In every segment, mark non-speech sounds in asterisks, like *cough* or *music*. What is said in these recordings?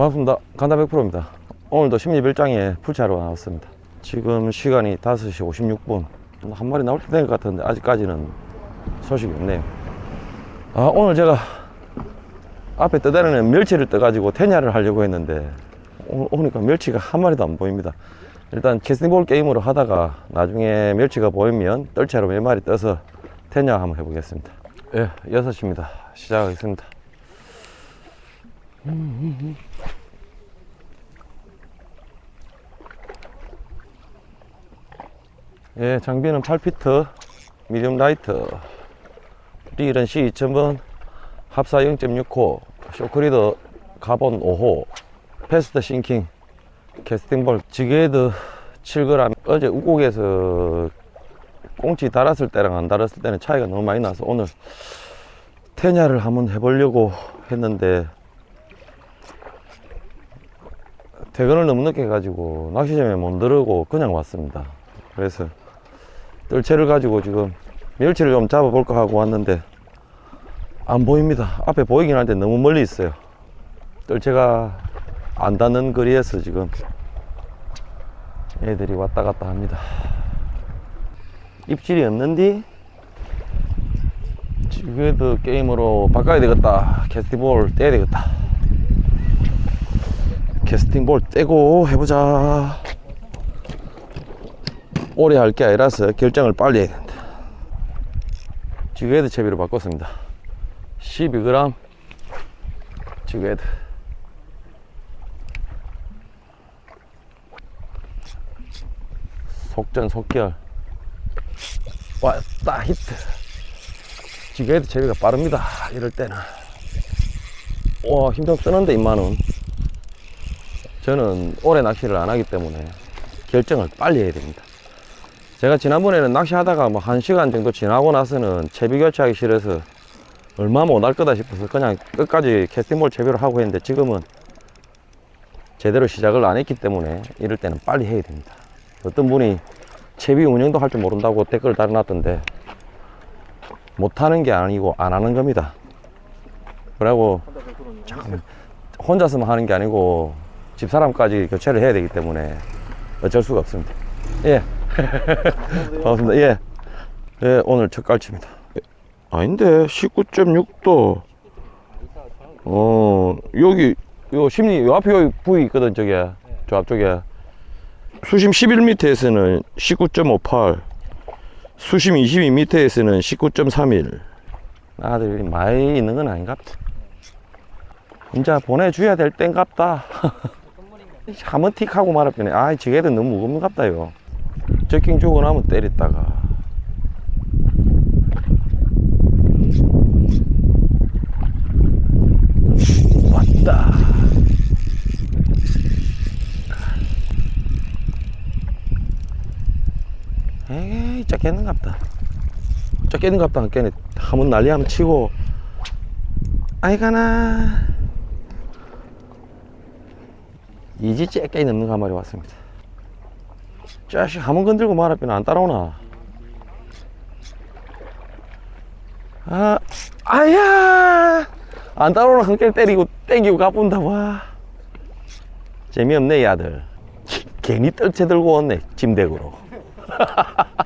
반갑습니다. 간다 100%입니다. 오늘도 심리별장에 풀차로 나왔습니다. 지금 시간이 5시 56분. 한 마리 나올 때된것 같은데 아직까지는 소식이 없네요. 아, 오늘 제가 앞에 떠다니는 멸치를 떠가지고 테냐를 하려고 했는데 오니까 멸치가 한 마리도 안 보입니다. 일단 캐스팅볼 게임으로 하다가 나중에 멸치가 보이면 뜰채로 몇 마리 떠서 테냐 한번 해보겠습니다. 예, 6시입니다. 시작하겠습니다. 예, 장비는 8피트, 미디엄 라이트, 릴은 C2000번, 합사 0.6호, 쇼크리더 가본 5호, 패스트 싱킹, 캐스팅볼, 지게헤드 7g. 어제 우국에서 꽁치 달았을 때랑 안 달았을 때는 차이가 너무 많이 나서 오늘 테냐를 한번 해보려고 했는데 퇴근을 너무 늦게 해가지고 낚시점에 못 들어오고 그냥 왔습니다. 그래서 뜰채를 가지고 지금 멸치를 좀 잡아볼까 하고 왔는데 안 보입니다. 앞에 보이긴 한데 너무 멀리 있어요. 뜰채가 안 닿는 거리에서 지금 애들이 왔다 갔다 합니다. 입질이 없는디 지그도 게임으로 바꿔야 되겠다. 캐스팅볼 떼야 되겠다. 캐스팅볼 떼고 해보자. 오래 할 게 아니라서 결정을 빨리 해야 된다. 지그헤드 채비로 바꿨습니다. 12g 지그헤드. 속전 속결. 왔다 히트. 지그헤드 채비가 빠릅니다. 이럴 때는. 와, 힘 좀 쓰는데, 임만은. 저는 오래 낚시를 안 하기 때문에 결정을 빨리 해야 됩니다. 제가 지난번에는 낚시하다가 뭐 한 시간 정도 지나고 나서는 채비 교체하기 싫어서 얼마 못할 거다 싶어서 그냥 끝까지 캐스팅볼 채비를 하고 했는데 지금은 제대로 시작을 안 했기 때문에 이럴 때는 빨리 해야 됩니다. 어떤 분이 채비 운영도 할 줄 모른다고 댓글을 달아놨던데 못하는 게 아니고 안 하는 겁니다. 잠깐만 혼자서만 하는 게 아니고 집사람까지 교체를 해야 되기 때문에 어쩔 수가 없습니다. 예. *laughs* 반갑습니다. 예. 예, 오늘 첫 깔치입니다. 아닌데, 19.6도. 어, 여기, 요 심리, 요 앞에 여기 부위 있거든, 저게. 저 앞쪽에. 수심 11m에서는 19.58. 수심 22m에서는 19.31. 아들이 많이 있는 건 아닌갑다. 이제 보내줘야 될 땐갑다. 한번 틱 하고 말았더니 아 지게도 너무 무겁는갑다 이거 적킹 주고 나면 때렸다가. 왔다. 에이 짝겠는갑다. 짝겠는갑다. 안 깨네 한번 난리 한번 치고. 아이가나. 이지 째게 넘는 거한 마리 왔습니다. 자식 한번 건들고 말았더니 안 따라오나. 아, 아야! 안 따라오나 한개 때리고 땡기고 가뿐다, 와. 재미없네, 이 아들. 괜히 떨채 들고 왔네, 짐대구로. *laughs*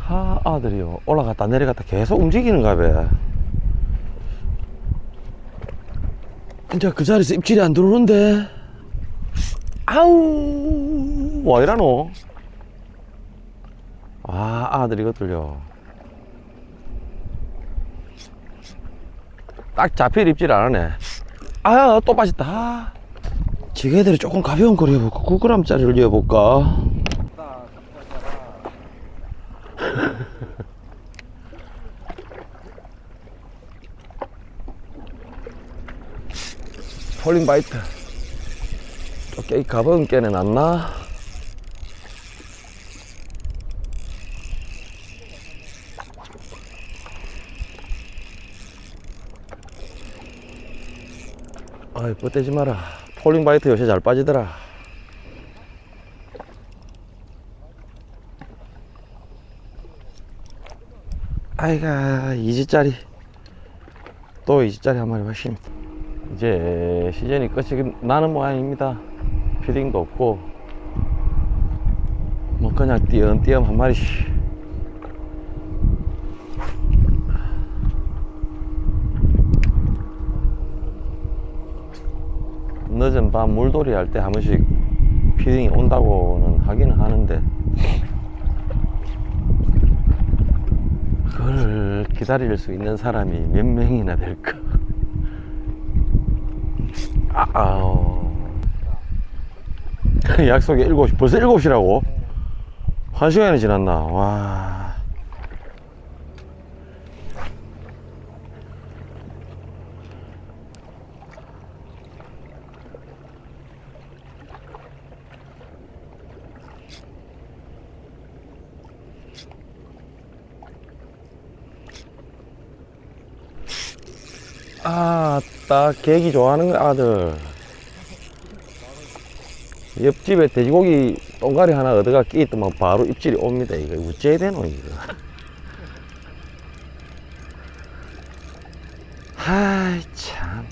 하, 아들이요. 올라갔다 내려갔다 계속 움직이는가 봐. 이제 그 자리에서 입질이 안 들어오는데. 아우 와 이라노 아 아들 이것들요 딱 잡힐 입질 안 하네. 아또 빠졌다. 아. 지게들이 조금 가벼운 걸 해볼까? 9g짜리를 이어볼까 폴링 바이트 오케이 가본 깨는 안나? 아이 뻗대지 마라. 폴링 바이트 요새 잘 빠지더라. 아이가 이지짜리. 또 20짜리 한 마리 왔습니다. 이제 시즌이 끝이 나는 모양입니다. 피딩도 없고, 뭐 그냥 띄엄띄엄 한 마리씩. 늦은 밤 물놀이 할 때 한 번씩 피딩이 온다고는 하기는 하는데 그걸 기다릴 수 있는 사람이 몇 명이나 될까? 아, 아우. 약속이 7시, 벌써 7시라고? 한 시간이 지났나? 와. 아, 딱 계기 좋아하는 거 아들. 옆집에 돼지고기 똥가리 하나 얻어가 끼있더만 바로 입질이 옵니다. 이거 어째야 되노, 이거. *laughs* 아이, 참.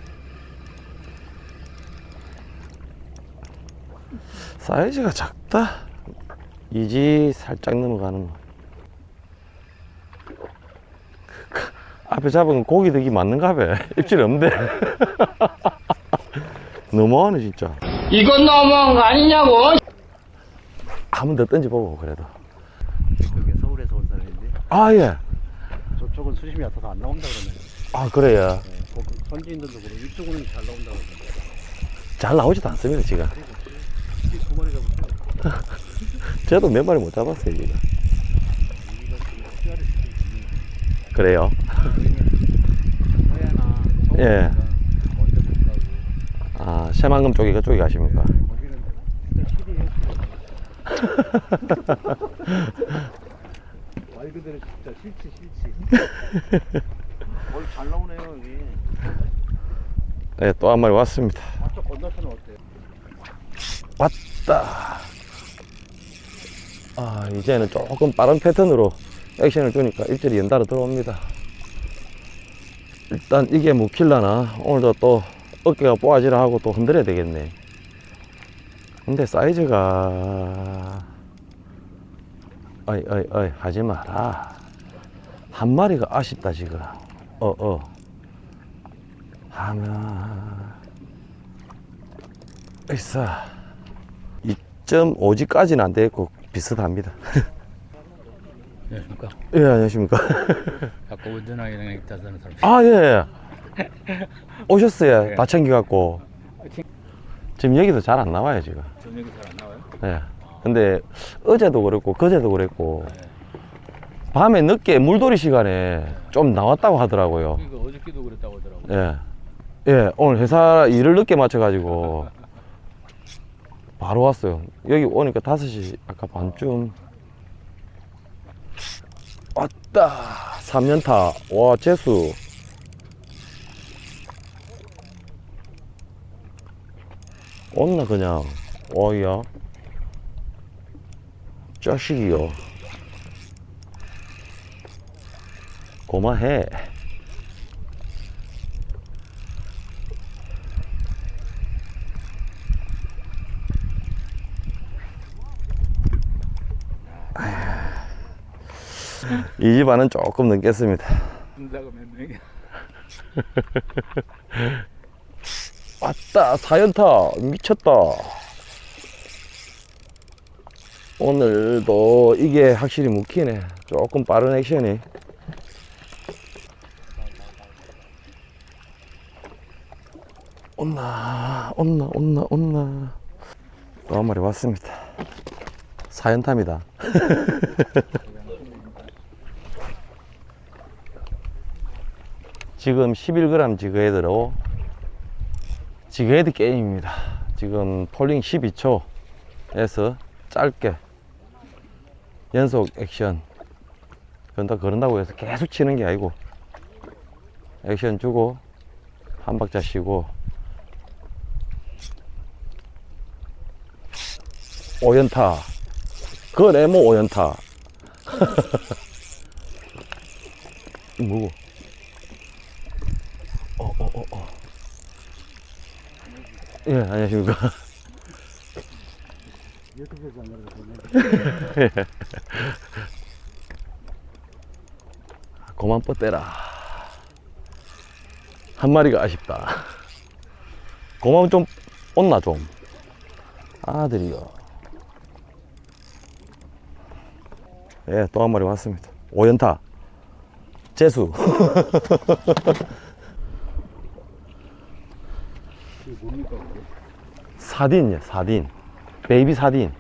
사이즈가 작다. 이지 살짝 넘어가는 거. 앞에 잡은 고기 득이 맞는가 봐. *laughs* 입질 없는데. *laughs* 너무하네, 진짜. 이건 너무한 거 아니냐고. 한 번 더 던져보고, 그래도. 그게 서울에서 온 사람인데 아, 예. 저쪽은 수심이 얕아서 안 나온다 그러네. 아, 그래요. 네, 거기 선지인들도 그러고 이쪽은 잘 나온다 그러는데. 잘 나오지도 않습니다, 지금. 두 마리. *laughs* 저도 몇 마리 못 잡았어요, 지금. 여기가 지금 씨알이 수도 있는 그래요. *laughs* 예. 가고 아, 새만금 쪽이 그쪽에 가십니까? 실이 *laughs* 말 그대로 진짜 실치 실치. 거의 잘 나오네요 여기. 네, 또 한 마리 왔습니다. 앞쪽 건너편은 어때요? 왔다. 아, 이제는 조금 빠른 패턴으로 액션을 주니까 입질이 연달아 들어옵니다. 일단 이게 묵힐라나 오늘도 또 어깨가 뽀아지라 하고 또 흔들어야 되겠네. 근데 사이즈가 어이 어이 어이 하지 마라. 한 마리가 아쉽다 지금. 어 어. 하면 있어. 2.5G까지는 안 되겠고 비슷합니다. *laughs* 안녕하십니까. 예, 안녕하십니까. 아까 운전하기랑 있다는 사람. 아, 예, 예. *laughs* 오셨어요. 네. 다 챙겨갖고. 지금 여기서 잘안 나와요, 지금. 저녁이 잘안 나와요? 예. 근데 어제도 그랬고, 그제도 그랬고, 밤에 늦게 물놀이 시간에 좀 나왔다고 하더라고요. 이거 어저께도 그랬다고 하더라고. 예. 예, 오늘 회사 일을 늦게 맞춰가지고 *laughs* 바로 왔어요. 여기 오니까 5시 아까 반쯤 왔다. 3년타. 와, 재수. 온나 그냥. 어이야. 자식이요. 고마해. 이 집안은 조금 넘겠습니다. 혼자가 몇 명이야? *laughs* 왔다 사연타 미쳤다. 오늘도 이게 확실히 묵히네. 조금 빠른 액션이. 온나 온나 온나 온나 또 한 마리 왔습니다. 사연탐이다. *laughs* 지금 11g 지그헤드로 지그헤드 게임입니다. 지금 폴링 12초에서 짧게 연속 액션. 그런다 그런다고 해서 계속 치는 게 아니고 액션 주고 한 박자 쉬고 오연타. 그 네모 오연타. 이 *laughs* 뭐고 예, 안녕하십니까. 유튜브에서 안 그래도 보내. 고만 뻗대라. 한 마리가 아쉽다. 고만 좀 온나 좀. 아들이요. 예, 또 한 마리 왔습니다. 오연타. 재수. *laughs* 이게 뭡니까 그게? 사딘이야, 사딘. 베이비 사딘.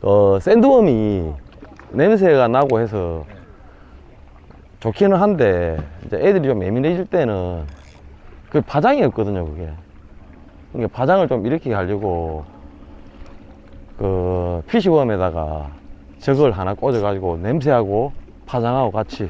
어, 샌드웜이 냄새가 나고 해서 좋기는 한데, 이제 애들이 좀 예민해질 때는 그 파장이 없거든요, 그게. 그러니까 파장을 좀 일으키게 하려고 그 피시웜에다가 저걸 하나 꽂아 가지고 냄새하고 파장하고 같이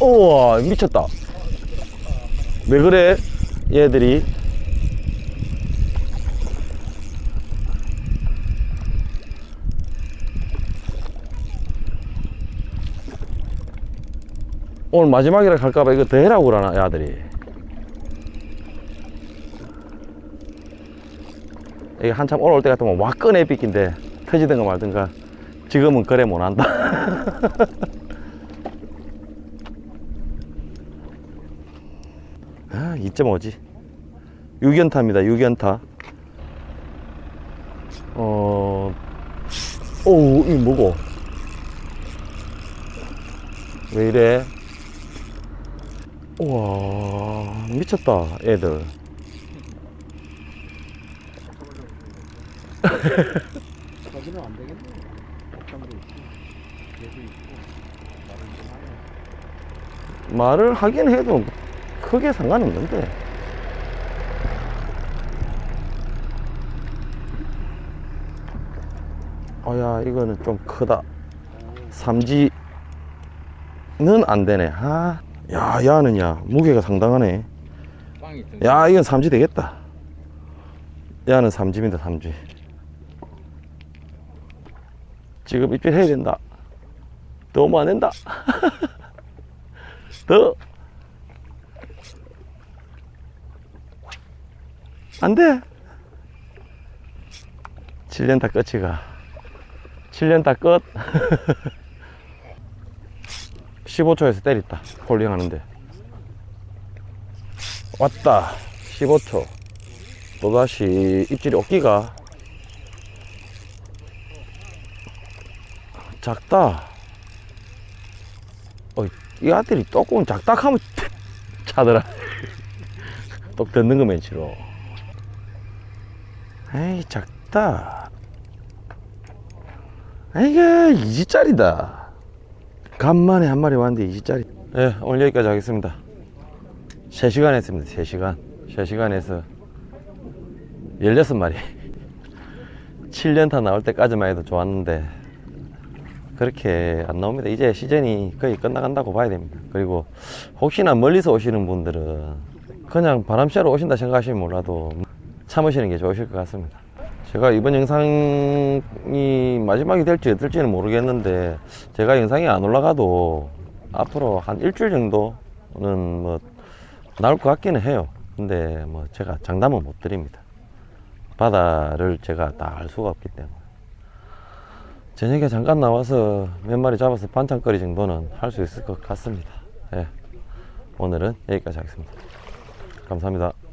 우와 미쳤다. 왜 그래 얘들이? 오늘 마지막이라 갈까봐 이거 더 해라고 그러나 야들이. 이게 한참 올라올 때 같으면 와끈해 삐낀데 터지든가 말든가. 지금은 그래 못한다 *laughs* 2.5지. 6연타입니다, 6연타. 어, 오우, 이 뭐고? 왜 이래? 우와, 미쳤다, 애들. 저기는 안 되겠네. 옥상도 있고, 개도 있고, 말을 좀 하네. 말을 하긴 해도 크게 상관없는데. 어야, 이거는 좀 크다. 삼지는 안 되네. 아, 야, 야는 야, 무게가 상당하네. 야, 이건 삼지 되겠다. 야는 삼지입니다, 삼지. 지금 입질 해야 된다. 너무 안 된다. *laughs* 더. 안 돼. 7년 다 끝이가. 7년 다 끝. *laughs* 15초에서 때렸다. 폴링 하는데. 왔다 15초 또다시 입질이 없기가 작다 어, 이 아들이 조금 작다 하면 *laughs* 차더라 또 듣는 거 맨치로 에이 작다 이게 이지짜리다 간만에 한 마리 왔는데 이지짜리 네 오늘 여기까지 하겠습니다 3시간 했습니다. 3시간. 3시간 해서 16마리. 7년타 나올 때까지만 해도 좋았는데 그렇게 안 나옵니다. 이제 시즌이 거의 끝나간다고 봐야 됩니다. 그리고 혹시나 멀리서 오시는 분들은 그냥 바람 쐬러 오신다 생각하시면 몰라도 참으시는 게 좋으실 것 같습니다. 제가 이번 영상이 마지막이 될지 어떨지는 모르겠는데 제가 영상이 안 올라가도 앞으로 한 일주일 정도는 뭐 나올 것 같기는 해요. 근데 뭐 제가 장담은 못 드립니다. 바다를 제가 다 알 수가 없기 때문에. 저녁에 잠깐 나와서 몇 마리 잡아서 반찬거리 정도는 할 수 있을 것 같습니다. 예. 오늘은 여기까지 하겠습니다. 감사합니다.